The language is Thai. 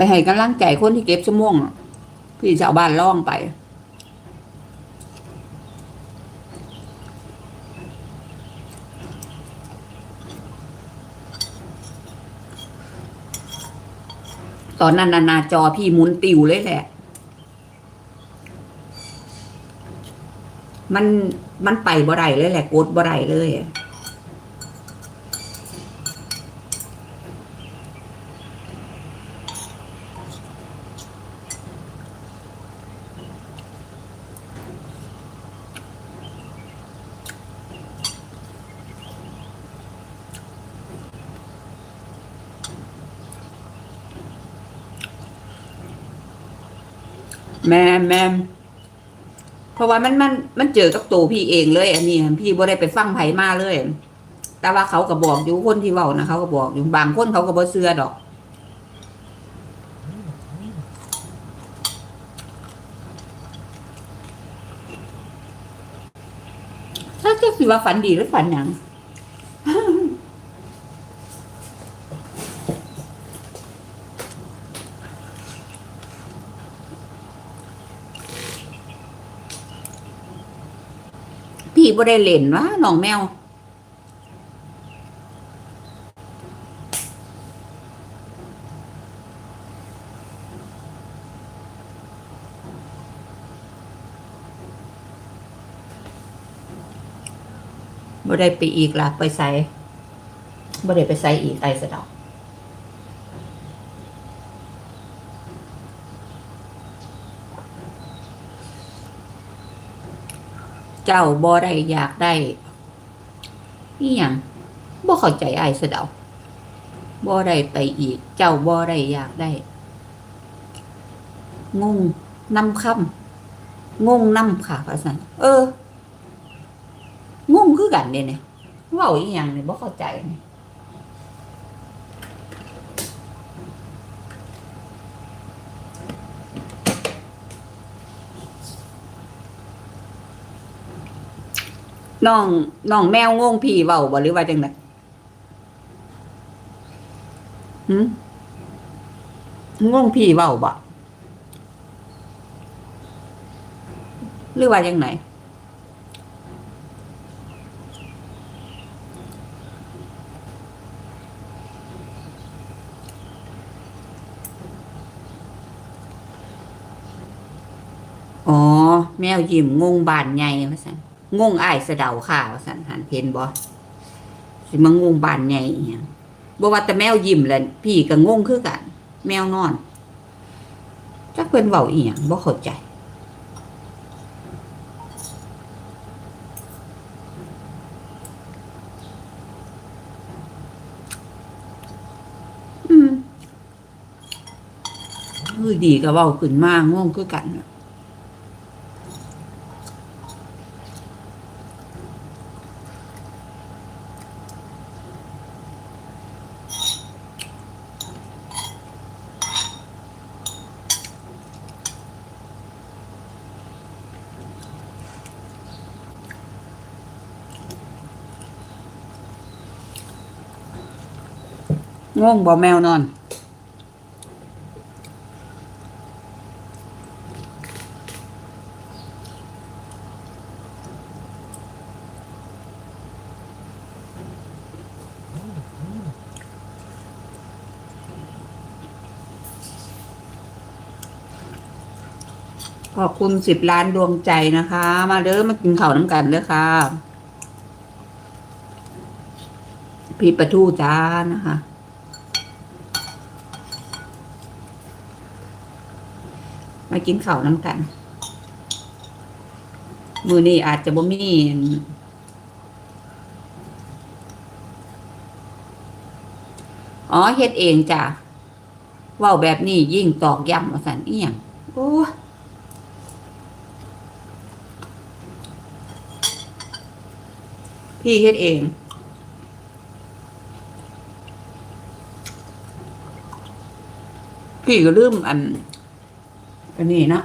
ไปให้กำลังใจคนที่เก็บชั่วโมงพี่ชาวบ้านล่องไป ตอนนั้นน่ะหนาจอพี่หมุนติวเลยแหละ มันมันไปบ่ได้เลยแหละกดบ่ได้เลย แม่แม่เพราะว่ามันมันมันเจอกับตัวพี่เองเลย อันนี้พี่บ่ได้ไปฟังไผมาเลย แต่ว่าเขาก็บอกอยู่คนที่เว้านะเขาก็บอกอยู่บางคนเขาก็บ่เชื่อดอกถ้าจะสิว่าฝันดีหรือฝันหยัง พี่ บ่ได้เล่นวะน้องแมว บ่ได้ไปอีกล่ะไปใส่บ่ได้ไปใส่อีกไอ้สะดอก เจ้าบ่ได้อยากได้นี่ยังบ่เข้าใจไอ้สดาบ่ได้ไปอีก เจ้าบ่ได้อยากได้ งงนำคำงงนำค่ะพระสันเออ งงคือกันเด้เนี่ยว่าอีหยังเนี่ยบ่เข้าใจเนี่ย น้องน้องแมวงงพี่เว้าบ่หรือว่าจังไดหืมงงพี่เว้าบ่หรือว่าจังไหนอ๋อ แมวยิ้มงงบานใหญ่ว่าซั่น งงอ้ายสะเดาค่ะว่าซั่นหันเห็นบ่สิมางงบานใหญ่อีหยังบ่ว่าแต่แมวยิ้มแหละพี่ก็งงคือกัน แมวนอนจักเพิ่นเว้าอีหยังบ่เข้าใจอืมคือดีก็เว้าขึ้นมางงคือกัน น่ะงงบ่แมวนอน ขอบคุณสิบล้านดวงใจนะคะ มาเด้อมากินข้าวน้ำกันเด้อค่ะ พี่ประทูจ้านะคะ มากินข้าวน้ำกัน มือนี้อาจจะบ่มีอ๋อเฮ็ดเองจ้ะว้าแบบนี้ยิ่งตอกย้ำว่าสันเอียงโอ้พี่เฮ็ดเอง พี่ก็ลืมอัน ก็นนี้เนาะ